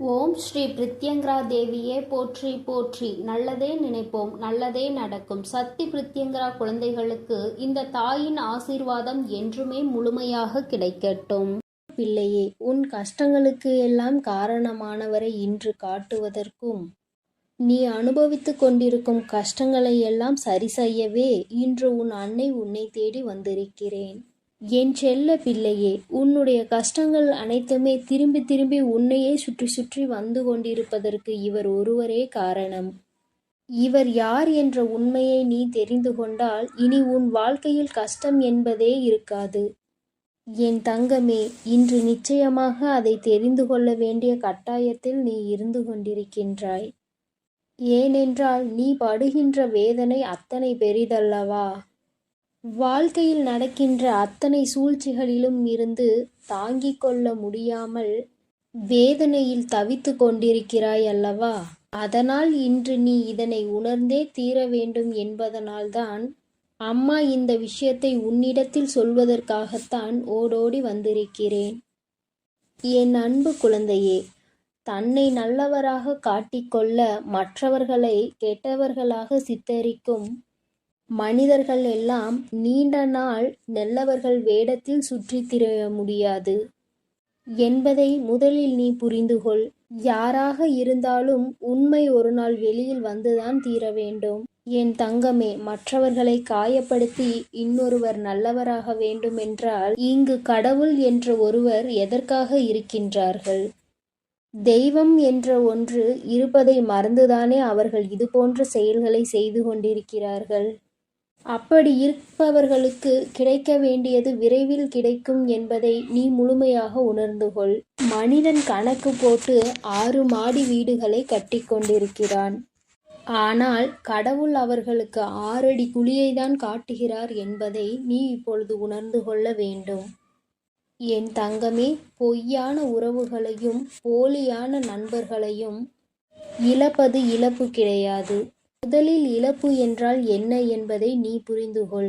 ஓம் ஸ்ரீ பிரித்யங்கரா தேவியே போற்றி போற்றி. நல்லதே நினைப்போம் நல்லதே நடக்கும். சக்தி பிரித்யங்கரா குழந்தைகளுக்கு இந்த தாயின் ஆசீர்வாதம் என்றுமே முழுமையாக கிடைக்கட்டும். பிள்ளையே உன் கஷ்டங்களுக்கு எல்லாம் காரணமானவரை இன்று காட்டுவதற்கும் நீ அனுபவித்துக் கொண்டிருக்கும் கஷ்டங்களை எல்லாம் சரி செய்யவே இன்று உன் அன்னை உன்னை தேடி வந்திருக்கிறேன். என் செல்ல பிள்ளையே உன்னுடைய கஷ்டங்கள் அனைத்துமே திரும்பி திரும்பி உன்னையே சுற்றி சுற்றி வந்து கொண்டிருப்பதற்கு இவர் ஒருவரே காரணம். இவர் யார் என்ற உண்மையை நீ தெரிந்து கொண்டால் இனி உன் வாழ்க்கையில் கஷ்டம் என்பதே இருக்காது. என் தங்கமே இன்று நிச்சயமாக அதை தெரிந்து கொள்ள வேண்டிய கட்டாயத்தில் நீ இருந்து கொண்டிருக்கின்றாய். ஏனென்றால் நீ படுகின்ற வேதனை அத்தனை பெரிதல்லவா? வாழ்க்கையில் நடக்கின்ற அத்தனை சூழ்ச்சிகளிலும் இருந்து தாங்கிக் கொள்ள முடியாமல் வேதனையில் தவித்து கொண்டிருக்கிறாய் அல்லவா? அதனால் இன்று நீ இதனை உணர்ந்தே தீர வேண்டும் என்பதனால்தான் அம்மா இந்த விஷயத்தை உன்னிடத்தில் சொல்வதற்காகத்தான் ஓடோடி வந்திருக்கிறேன். என் அன்பு குழந்தையே தன்னை நல்லவராக காட்டிக்கொள்ள மற்றவர்களை கெட்டவர்களாக சித்தரிக்கும் மனிதர்கள் எல்லாம் நீண்ட நாள் நல்லவர்கள் வேடத்தில் சுற்றித் திரிய முடியாது. என்பதை முதலில் நீ புரிந்துகொள் யாராக இருந்தாலும் உண்மை ஒரு நாள் வெளியில் வந்துதான் தீர வேண்டும். என் தங்கமே மற்றவர்களை காயப்படுத்தி இன்னொருவர் நல்லவராக வேண்டுமென்றால் இங்கு கடவுள் என்ற ஒருவர் எதற்காக இருக்கின்றார்கள்? தெய்வம் என்ற ஒன்று இருப்பதை மறந்துதானே அவர்கள் இதுபோன்ற செயல்களை செய்து கொண்டிருக்கிறார்கள்? அப்படி இருப்பவர்களுக்கு கிடைக்க வேண்டியது விரைவில் கிடைக்கும் என்பதை நீ முழுமையாக உணர்ந்து கொள். மனிதன் கணக்கு போட்டு ஆறு மாடி வீடுகளை கட்டிக்கொண்டிருக்கிறான் ஆனால் கடவுள் அவர்களுக்கு ஆறடி குழியை தான் காட்டுகிறார் என்பதை நீ இப்பொழுது உணர்ந்து கொள்ள வேண்டும். என் தங்கமே பொய்யான உறவுகளையும் போலியான நண்பர்களையும் இழப்பது இழப்பு கிடையாது. முதலில் இழப்பு என்றால் என்ன என்பதை நீ புரிந்துகொள்.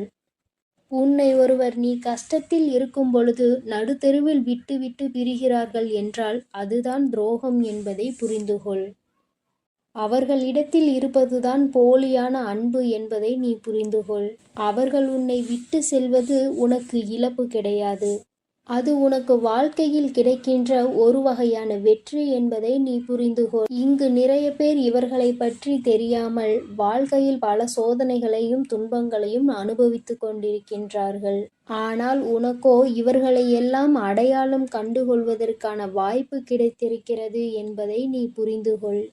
உன்னை ஒருவர் நீ கஷ்டத்தில் இருக்கும் பொழுது நடுத்தெருவில் விட்டு விட்டு பிரிகிறார்கள் என்றால் அதுதான் துரோகம் என்பதை புரிந்துகொள். அவர்களிடத்தில் இருப்பதுதான் போலியான அன்பு என்பதை நீ புரிந்துகொள். அவர்கள் உன்னை விட்டு செல்வது உனக்கு இழப்பு கிடையாது. அது உனக்கு வாழ்க்கையில் கிடைக்கின்ற ஒரு வகையான வெற்றி என்பதை நீ புரிந்துகொள். இங்கு நிறைய பேர் இவர்களை பற்றி தெரியாமல் வாழ்க்கையில் பல சோதனைகளையும் துன்பங்களையும் அனுபவித்துக் கொண்டிருக்கின்றார்கள். ஆனால் உனக்கோ இவர்களை எல்லாம் அடையாளம் கண்டுகொள்வதற்கான வாய்ப்பு கிடைத்திருக்கிறது என்பதை நீ புரிந்துகொள்.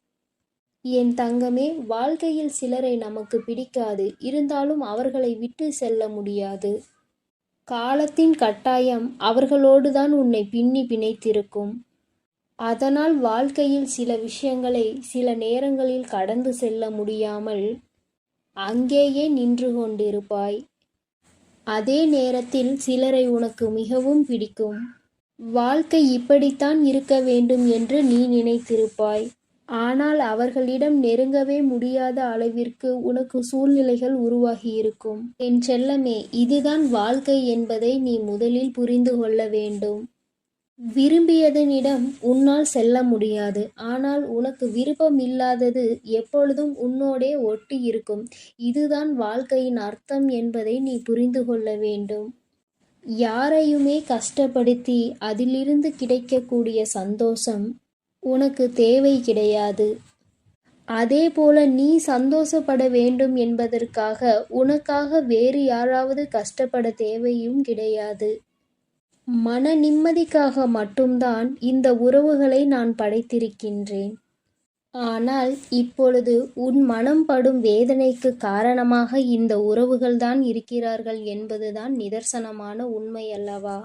என் தங்கமே வாழ்க்கையில் சிலரை நமக்கு பிடிக்காது. இருந்தாலும் அவர்களை விட்டு செல்ல முடியாது. காலத்தின் கட்டாயம் அவர்களோடுதான் உன்னை பின்னி பிணைத்திருக்கும். அதனால் வாழ்க்கையில் சில விஷயங்களை சில நேரங்களில் கடந்து செல்ல முடியாமல் அங்கேயே நின்று கொண்டிருப்பாய். அதே நேரத்தில் சிலரை உனக்கு மிகவும் பிடிக்கும். வாழ்க்கை இப்படித்தான் இருக்க வேண்டும் என்று நீ நினைத்திருப்பாய். ஆனால் அவர்களிடம் நெருங்கவே முடியாத அளவிற்கு உனக்கு சூழ்நிலைகள் உருவாகியிருக்கும் என் செல்லமே இதுதான் வாழ்க்கை என்பதை நீ முதலில் புரிந்து கொள்ள வேண்டும். விரும்பியதனிடம் உன்னால் செல்ல முடியாது. ஆனால் உனக்கு விருப்பம் இல்லாதது எப்பொழுதும் உன்னோடே ஒட்டி இருக்கும். இதுதான் வாழ்க்கையின் அர்த்தம் என்பதை நீ புரிந்து கொள்ள வேண்டும். யாரையுமே கஷ்டப்படுத்தி அதிலிருந்து கிடைக்கக்கூடிய சந்தோஷம் உனக்கு தேவை கிடையாது. அதே போல நீ சந்தோஷப்பட வேண்டும் என்பதற்காக உனக்காக வேறு யாராவது கஷ்டப்பட தேவையும் கிடையாது. மன நிம்மதிக்காக மட்டும்தான் இந்த உறவுகளை நான் படைத்திருக்கின்றேன். ஆனால் இப்பொழுது உன் மனம் படும் வேதனைக்கு காரணமாக இந்த உறவுகள்தான் இருக்கிறார்கள் என்பதுதான் நிதர்சனமான உண்மை அல்லவா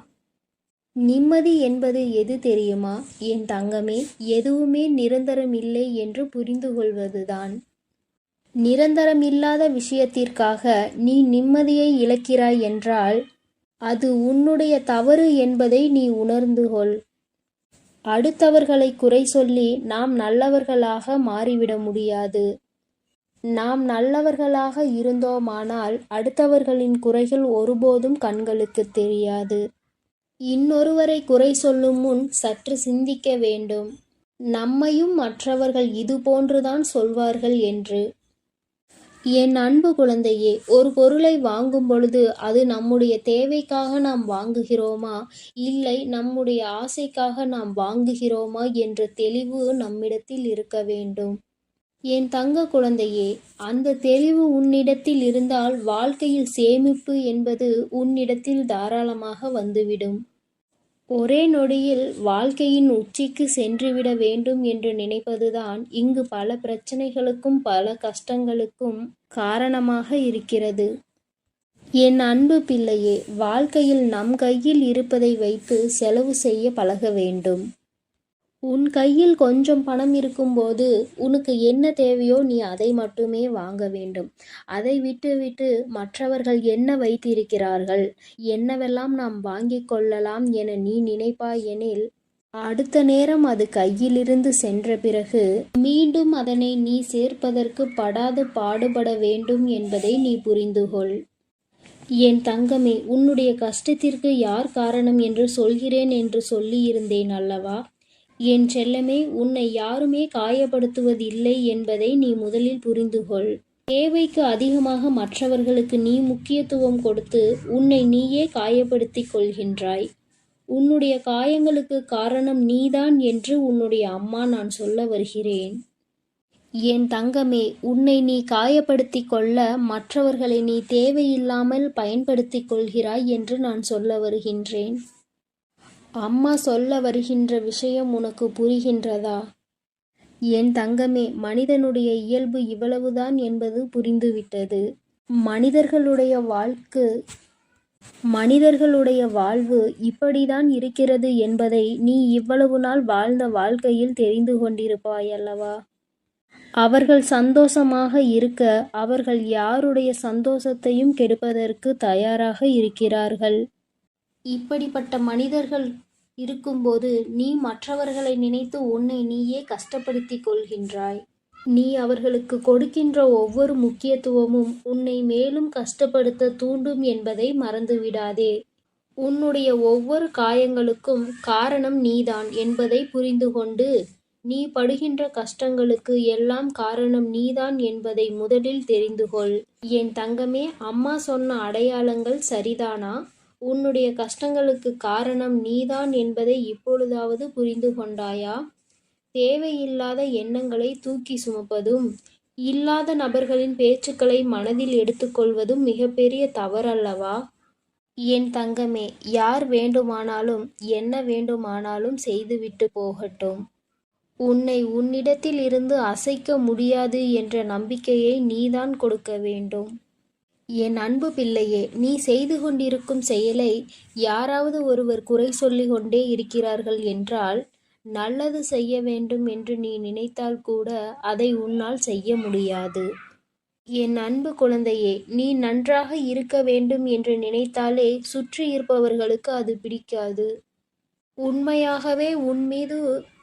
நிம்மதி என்பது எது தெரியுமா? என் தங்கமே எதுவுமே நிரந்தரமில்லை என்று புரிந்து கொள்வதுதான் நிரந்தரமில்லாத விஷயத்திற்காக நீ நிம்மதியை இழக்கிறாய் என்றால் அது உன்னுடைய தவறு என்பதை நீ உணர்ந்து கொள். அடுத்தவர்களை குறை சொல்லி நாம் நல்லவர்களாக மாறிவிட முடியாது. நாம் நல்லவர்களாக இருந்தோமானால் அடுத்தவர்களின் குறைகள் ஒருபோதும் கண்களுக்கு தெரியாது. இன்னொருவரை குறை சொல்லும் முன் சற்று சிந்திக்க வேண்டும். நம்மையும் மற்றவர்கள் இதுபோன்றுதான் சொல்வார்கள் என்று. என் அன்பு குழந்தையே ஒரு பொருளை வாங்கும் பொழுது அது நம்முடைய தேவைக்காக நாம் வாங்குகிறோமா? இல்லை நம்முடைய ஆசைக்காக நாம் வாங்குகிறோமா என்ற தெளிவு நம்மிடத்தில் இருக்க வேண்டும். என் தங்க குழந்தையே அந்த தெளிவு உன்னிடத்தில் இருந்தால் வாழ்க்கையில் சேமிப்பு என்பது உன்னிடத்தில் தாராளமாக வந்துவிடும். ஒரே நொடியில் வாழ்க்கையின் உச்சிக்கு சென்றுவிட வேண்டும் என்று நினைப்பதுதான் இங்கு பல பிரச்சனைகளுக்கும் பல கஷ்டங்களுக்கும் காரணமாக இருக்கிறது. என் அன்பு பிள்ளையே வாழ்க்கையில் நம் கையில் இருப்பதை வைத்து செலவு செய்ய பழக வேண்டும். உன் கையில் கொஞ்சம் பணம் இருக்கும்போது உனக்கு என்ன தேவையோ நீ அதை மட்டுமே வாங்க வேண்டும். அதை விட்டுவிட்டு மற்றவர்கள் என்ன வைத்திருக்கிறார்கள்? என்னவெல்லாம் நாம் வாங்கிக் கொள்ளலாம் என நீ நினைப்பாய் எனில் அடுத்த நேரம் அது கையிலிருந்து சென்ற பிறகு மீண்டும் அதனை நீ சேர்ப்பதற்கு படாது பாடுபட வேண்டும் என்பதை நீ புரிந்துகொள். என் தங்கமே உன்னுடைய கஷ்டத்திற்கு யார் காரணம் என்று சொல்கிறேன் என்று சொல்லியிருந்தேன் அல்லவா? என் செல்லமே உன்னை யாருமே காயப்படுத்துவதில்லை என்பதை நீ முதலில் புரிந்துகொள். தேவைக்கு அதிகமாக மற்றவர்களுக்கு நீ முக்கியத்துவம் கொடுத்து உன்னை நீயே காயப்படுத்திக் கொள்கின்றாய். உன்னுடைய காயங்களுக்கு காரணம் நீதான் என்று உன்னுடைய அம்மா நான் சொல்ல வருகிறேன். என் தங்கமே உன்னை நீ காயப்படுத்திக் கொள்ள மற்றவர்களை நீ தேவையில்லாமல் பயன்படுத்திக் கொள்கிறாய் என்று நான் சொல்ல வருகின்றேன். அம்மா சொல்ல வருகின்ற விஷயம் உனக்கு புரிகின்றதா? என் தங்கமே மனிதனுடைய இயல்பு இவ்வளவுதான் என்பது புரிந்துவிட்டது. மனிதர்களுடைய வாழ்க்கு மனிதர்களுடைய வாழ்வு இப்படிதான் இருக்கிறது என்பதை நீ இவ்வளவு நாள் வாழ்ந்த வாழ்க்கையில் தெரிந்து கொண்டிருப்பாய் அல்லவா அவர்கள் சந்தோஷமாக இருக்க அவர்கள் யாருடைய சந்தோஷத்தையும் கெடுப்பதற்கு தயாராக இருக்கிறார்கள்? இப்படிப்பட்ட மனிதர்கள் இருக்கும்போது நீ மற்றவர்களை நினைத்து உன்னை நீயே கஷ்டப்படுத்திக் கொள்கின்றாய். நீ அவர்களுக்கு கொடுக்கின்ற ஒவ்வொரு முக்கியத்துவமும் உன்னை மேலும் கஷ்டப்படுத்த தூண்டும் என்பதை மறந்துவிடாதே. உன்னுடைய ஒவ்வொரு காயங்களுக்கும் காரணம் நீதான் என்பதை புரிந்து கொண்டு நீ படுகின்ற கஷ்டங்களுக்கு எல்லாம் காரணம் நீதான் என்பதை முதலில் தெரிந்து கொள். என் தங்கமே அம்மா சொன்ன அடையாளங்கள் சரிதானா? உன்னுடைய கஷ்டங்களுக்கு காரணம் நீதான் என்பதை இப்பொழுதாவது புரிந்து கொண்டாயா? தேவையில்லாத எண்ணங்களை தூக்கி சுமப்பதும் இல்லாத நபர்களின் பேச்சுக்களை மனதில் எடுத்துக்கொள்வதும் மிகப்பெரிய தவறல்லவா? என் தங்கமே யார் வேண்டுமானாலும் என்ன வேண்டுமானாலும் செய்துவிட்டு போகட்டும். உன்னை உன்னிடத்தில் இருந்து அசைக்க முடியாது என்ற நம்பிக்கையை நீதான் கொடுக்க வேண்டும். என் அன்பு பிள்ளையே நீ செய்து கொண்டிருக்கும் செயலை யாராவது ஒருவர் குறை சொல்லி கொண்டே இருக்கிறார்கள் என்றால் நல்லது செய்ய வேண்டும் என்று நீ நினைத்தால் கூட அதை உன்னால் செய்ய முடியாது. என் அன்பு குழந்தையே நீ நன்றாக இருக்க வேண்டும் என்று நினைத்தாலே சுற்றி இருப்பவர்களுக்கு அது பிடிக்காது. உண்மையாகவே உன் மீது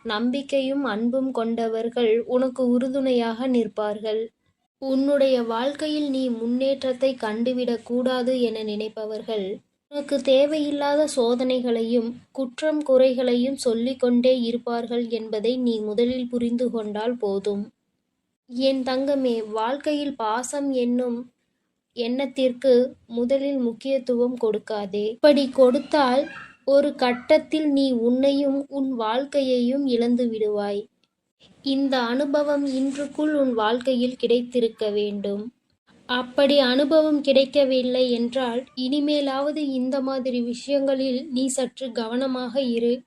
நம்பிக்கையும் அன்பும் கொண்டவர்கள் உனக்கு உறுதுணையாக நிற்பார்கள். உன்னுடைய வாழ்க்கையில் நீ முன்னேற்றத்தை கண்டுவிடக் கூடாது என நினைப்பவர்கள் உனக்கு தேவையில்லாத சோதனைகளையும் குற்றம் குறைகளையும் சொல்லிக்கொண்டே இருப்பார்கள் என்பதை நீ முதலில் புரிந்து கொண்டால் போதும். என் தங்கமே வாழ்க்கையில் பாசம் என்னும் எண்ணத்திற்கு முதலில் முக்கியத்துவம் கொடுக்காதே. இப்படி கொடுத்தால் ஒரு கட்டத்தில் நீ உன்னையும் உன் வாழ்க்கையையும் இழந்து விடுவாய் இந்த அனுபவம் இன்றுக்குள் உன் வாழ்க்கையில் கிடைத்திருக்க வேண்டும். அப்படி அனுபவம் கிடைக்கவில்லை என்றால் இனிமேலாவது இந்த மாதிரி விஷயங்களில் நீ சற்று கவனமாக இரு.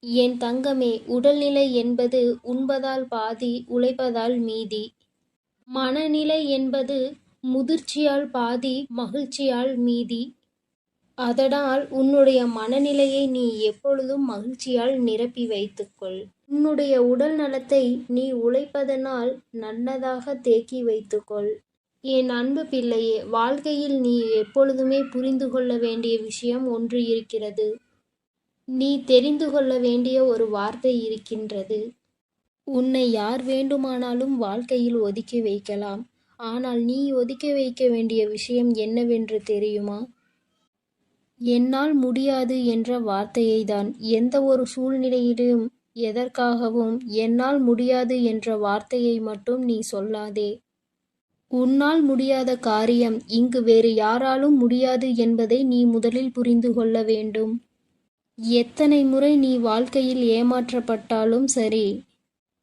என் தங்கமே உடல்நிலை என்பது உண்பதால் பாதி உழைப்பதால் மீதி. மனநிலை என்பது முதிர்ச்சியால் பாதி மகிழ்ச்சியால் மீதி. அதனால் உன்னுடைய மனநிலையை நீ எப்பொழுதும் மகிழ்ச்சியால் நிரப்பி வைத்துக்கொள். உன்னுடைய உடல் நலத்தை நீ உழைப்பதனால் நல்லதாக தேக்கி வைத்துக்கொள். என் அன்பு பிள்ளையே வாழ்க்கையில் நீ எப்பொழுதுமே புரிந்து கொள்ள வேண்டிய விஷயம் ஒன்று இருக்கிறது. நீ தெரிந்து கொள்ள வேண்டிய ஒரு வார்த்தை இருக்கின்றது. உன்னை யார் வேண்டுமானாலும் வாழ்க்கையில் ஒதுக்கி வைக்கலாம். ஆனால் நீ ஒதுக்கி வைக்க வேண்டிய விஷயம் என்னவென்று தெரியுமா? என்னால் முடியாது என்ற வார்த்தையை தான் எந்த ஒரு சூழ்நிலையிலும் எதற்காகவும் என்னால் முடியாது என்ற வார்த்தையை மட்டும் நீ சொல்லாதே. உன்னால் முடியாத காரியம் இங்கு வேறு யாராலும் முடியாது என்பதை நீ முதலில் புரிந்து கொள்ள வேண்டும். எத்தனை முறை நீ வாழ்க்கையில் ஏமாற்றப்பட்டாலும் சரி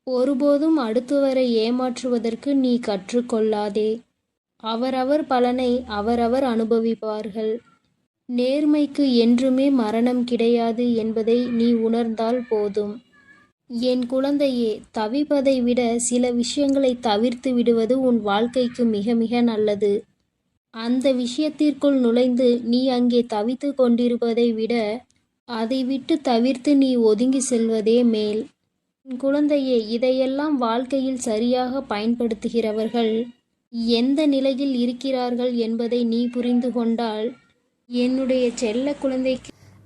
ஒருபோதும் அடுத்தவரை ஏமாற்றுவதற்கு நீ கற்றுக்கொள்ளாதே. அவரவர் பலனை அவரவர் அனுபவிப்பார்கள். நேர்மைக்கு என்றுமே மரணம் கிடையாது என்பதை நீ உணர்ந்தால் போதும். என் குழந்தையே தவிப்பதை விட சில விஷயங்களை தவிர்த்து விடுவது உன் வாழ்க்கைக்கு மிக மிக நல்லது. அந்த விஷயத்திற்குள் நுழைந்து நீ அங்கே தவித்து கொண்டிருப்பதை விட அதை விட்டு தவிர்த்து நீ ஒதுங்கி செல்வதே மேல். என் குழந்தையே இதையெல்லாம் வாழ்க்கையில் சரியாக பயன்படுத்துகிறவர்கள் எந்த நிலையில் இருக்கிறார்கள் என்பதை நீ புரிந்து கொண்டால் என்னுடைய செல்ல குழந்தைக்கு